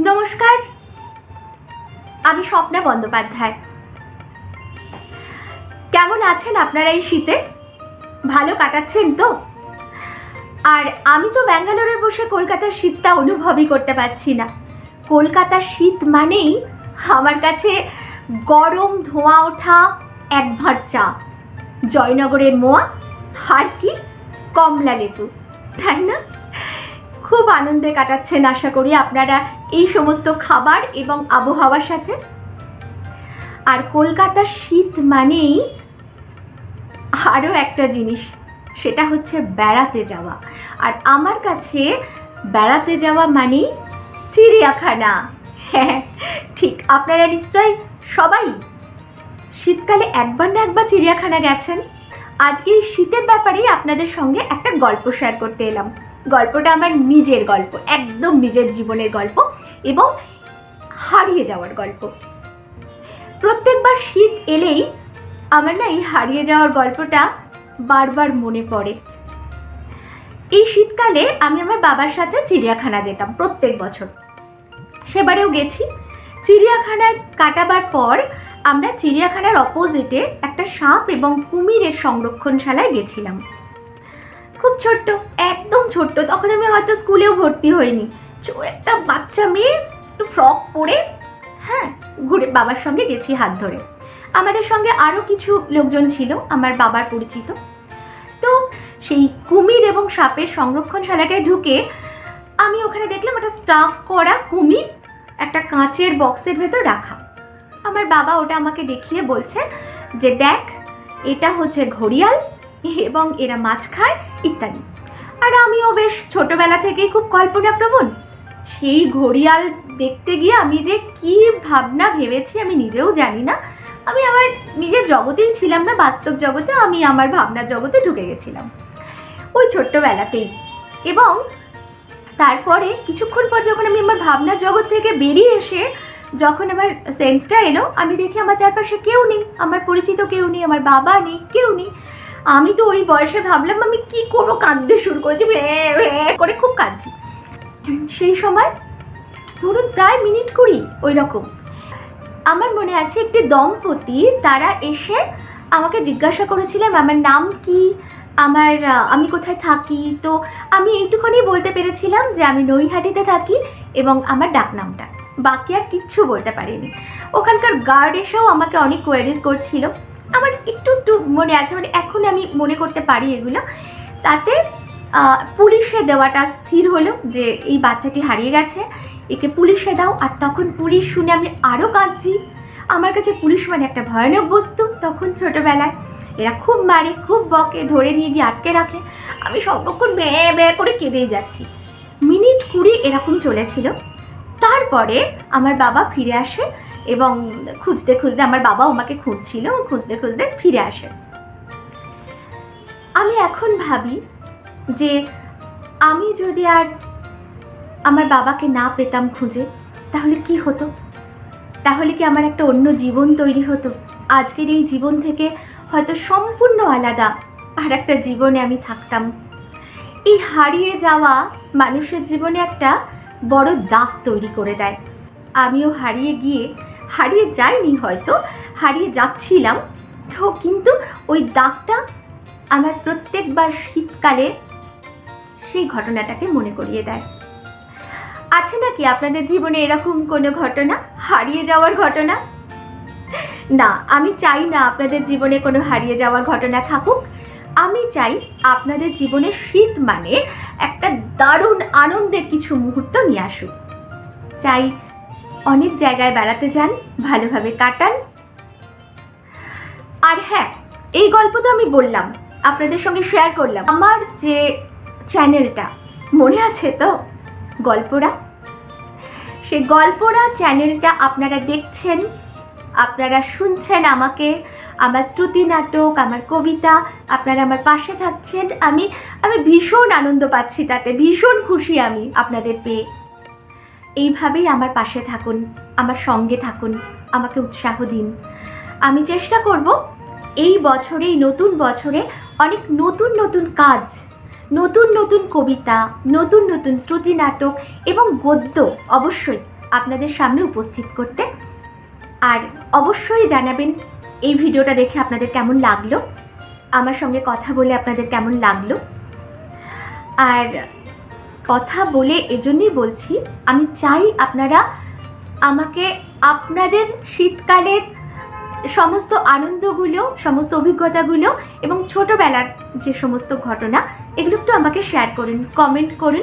নমস্কার। আমি স্বপ্না বন্দ্যোপাধ্যায়। কেমন আছেন আপনারা এই শীতে? ভালো কাটাচ্ছেন তো? আর আমি তো ব্যাঙ্গালোরে বসে কলকাতার শীতটা অনুভবই করতে পারছি না। কলকাতার শীত মানেই আমার কাছে গরম ধোঁয়া ওঠা এক চা। জয়নগরের মোয়া আর কি কমলা লেবু তাই না? খুব আনন্দে কাটাচ্ছেন, আশা করি আপনারা এই সমস্ত খাবার এবং আবহাওয়ার সাথে। আর কলকাতার শীত মানেই আরও একটা জিনিস, সেটা হচ্ছে বেড়াতে যাওয়া। আর আমার কাছে বেড়াতে যাওয়া মানেই চিড়িয়াখানা। হ্যাঁ ঠিক, আপনারা নিশ্চয়ই সবাই শীতকালে একবার না একবার চিড়িয়াখানা গেছেন। আজকে এই শীতের ব্যাপারেই আপনাদের সঙ্গে একটা গল্প শেয়ার করতে এলাম। গল্পটা আমার নিজের গল্প, একদম নিজের জীবনের গল্প এবং হারিয়ে যাওয়ার গল্প। প্রত্যেকবার শীত এলেই আমার না এই হারিয়ে যাওয়ার গল্পটা বারবার মনে পড়ে। এই শীতকালে আমি আমার বাবার সাথে চিড়িয়াখানা যেতাম প্রত্যেক বছর। সেবারেও গেছি। চিড়িয়াখানায় কাটাবার পর আমরা চিড়িয়াখানার অপোজিটে একটা সাপ এবং কুমিরের সংরক্ষণশালায় গেছিলাম। খুব ছোট্ট, একদম ছোট্ট। তখন আমি হয়তো স্কুলেও ভর্তি হইনি। একটা বাচ্চা মেয়ে, একটু ফ্রক পরে হ্যাঁ ঘুরে বাবার সঙ্গে গেছি হাত ধরে। আমাদের সঙ্গে আরও কিছু লোকজন ছিল, আমার বাবার পরিচিত। তো সেই কুমির এবং সাপের সংরক্ষণশালাটায় ঢুকে আমি ওখানে দেখলাম একটা স্টাফ করা কুমির একটা কাঁচের বক্সের ভেতর রাখা। আমার বাবা ওটা আমাকে দেখিয়ে বলছে যে, দেখ, এটা হচ্ছে ঘড়িয়াল এবং এরা মাছ খায়, ইত্যাদি। আর আমিও বেশ ছোটবেলা থেকেই খুব কল্পনাপ্রবণ। সেই ঘড়িয়াল দেখতে গিয়ে আমি যে কি ভাবনা ভেবেছি আমি নিজেও জানি না। আমি আমার নিজের জগতেই ছিলাম না, বাস্তব জগতে আমি আমার ভাবনার জগতে ঢুকে গেছিলাম। ওই ছোট্টবেলাতেই। এবং তারপরে কিছুক্ষণ পর যখন আমি আমার ভাবনার জগৎ থেকে বেরিয়ে এসে যখন আমার সেন্সটা এলো, আমি দেখি আমার চারপাশে কেউ নেই, আমার পরিচিত কেউ নেই, আমার বাবা নেই, কেউ নেই। আমি তো ওই বয়সে ভাবলাম, আমি কি করব, কাঁদতে শুরু করেছি করে খুব কাঁদছি। সেই সময় ধরুন প্রায় মিনিট কুড়ি ওই রকম আমার মনে আছে একটি দম্পতি, তারা এসে আমাকে জিজ্ঞাসা করেছিলেন, আমার নাম কি? আমার আমি কোথায় থাকি? তো আমি এইটুখানি বলতে পেরেছিলাম যে আমি নৈহাটিতে থাকি এবং আমার ডাকনামটা বাকি আর কিচ্ছু বলতে পারিনি। ওখানকার গার্ড এসেও আমাকে অনেক কোয়ারিজ করছিল। আমার একটু একটু মনে আছে মানে এখন আমি মনে করতে পারি এগুলো। তাতে পুলিশে দেওয়াটা স্থির হলো যে এই বাচ্চাটি হারিয়ে গেছে, একে পুলিশে দাও, আর তখন পুলিশ শুনে আমি আরও কাঁদছি। আমার কাছে পুলিশ মানে একটা ভয়ানক বস্তু। তখন ছোটোবেলায় এরা খুব মারে, খুব বকে, ধরে নিয়ে গিয়ে আটকে রাখে। আমি সর্বক্ষণ ব্যয় ব্যয় করে কেঁদেই যাচ্ছি। মিনিট কুড়ি এরকম চলেছিল। তারপরে আমার বাবা ফিরে আসে এবং খুঁজতে খুঁজতে আমার বাবা আমাকে খুঁজছিল, ও খুঁজতে খুঁজতে ফিরে আসে। আমি এখন ভাবি যে আমি যদি আর আমার বাবাকে না পেতাম খুঁজে, তাহলে কি হতো? তাহলে কি আমার একটা অন্য জীবন তৈরি হতো? আজকের এই জীবন থেকে হয়তো সম্পূর্ণ আলাদা আর একটা জীবনে আমি থাকতাম। এই হারিয়ে যাওয়া মানুষের জীবনে একটা বড় দাগ তৈরি করে দেয়। আমিও হারিয়ে গিয়ে হারিয়ে যাইনি হয়তো, হারিয়ে যাচ্ছিলাম। তো কিন্তু ওই দাগটা আমার প্রত্যেকবার শীতকালে সেই ঘটনাটাকে মনে করিয়ে দেয়। আছে নাকি আপনাদের জীবনে এরকম কোনো ঘটনা? হারিয়ে যাওয়ার ঘটনা? না, আমি চাই না আপনাদের জীবনে কোনো হারিয়ে যাওয়ার ঘটনা থাকুক। আমি চাই আপনাদের জীবনে শীত মানে একটা দারুণ আনন্দের কিছু মুহূর্ত নিয়ে আসুক। চাই অনেক জায়গায় বেড়াতে যান, ভালোভাবে কাটান। আর হ্যাঁ এই গল্প তো আমি বললাম, আপনাদের সঙ্গে শেয়ার করলাম। আমার যে চ্যানেলটা মনে আছে তো? গল্পরা? সেই গল্পরা চ্যানেলটা আপনারা দেখছেন, আপনারা শুনছেন আমাকে, আমার শ্রুতি নাটক, আমার কবিতা, আপনারা আমার পাশে থাকছেন, আমি আমি ভীষণ আনন্দ পাচ্ছি তাতে, ভীষণ খুশি আমি আপনাদের পেয়ে। এইভাবেই আমার পাশে থাকুন, আমার সঙ্গে থাকুন, আমাকে উৎসাহ দিন। আমি চেষ্টা করব এই বছরে, এই নতুন বছরে অনেক নতুন নতুন কাজ, নতুন নতুন কবিতা, নতুন নতুন শ্রুতি নাটক এবং গদ্য অবশ্যই আপনাদের সামনে উপস্থিত করতে। আর অবশ্যই জানাবেন এই ভিডিওটা দেখে আপনাদের কেমন লাগল, আমার সঙ্গে কথা বলে আপনাদের কেমন লাগল। আর কথা বলে এজন্যই বলছি, আমি চাই আপনারা আমাকে আপনাদের শীতকালের সমস্ত আনন্দগুলো, সমস্ত অভিজ্ঞতাগুলো এবং ছোটোবেলার যে সমস্ত ঘটনা, এগুলো একটু আমাকে শেয়ার করুন কমেন্ট করুন।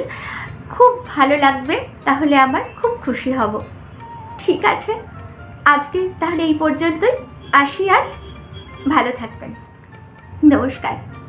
খুব ভালো লাগবে, তাহলে আমার খুব খুশি হব। ঠিক আছে? আজকে তাহলে এই পর্যন্তই। আসি আজ। ভালো থাকবেন। নমস্কার।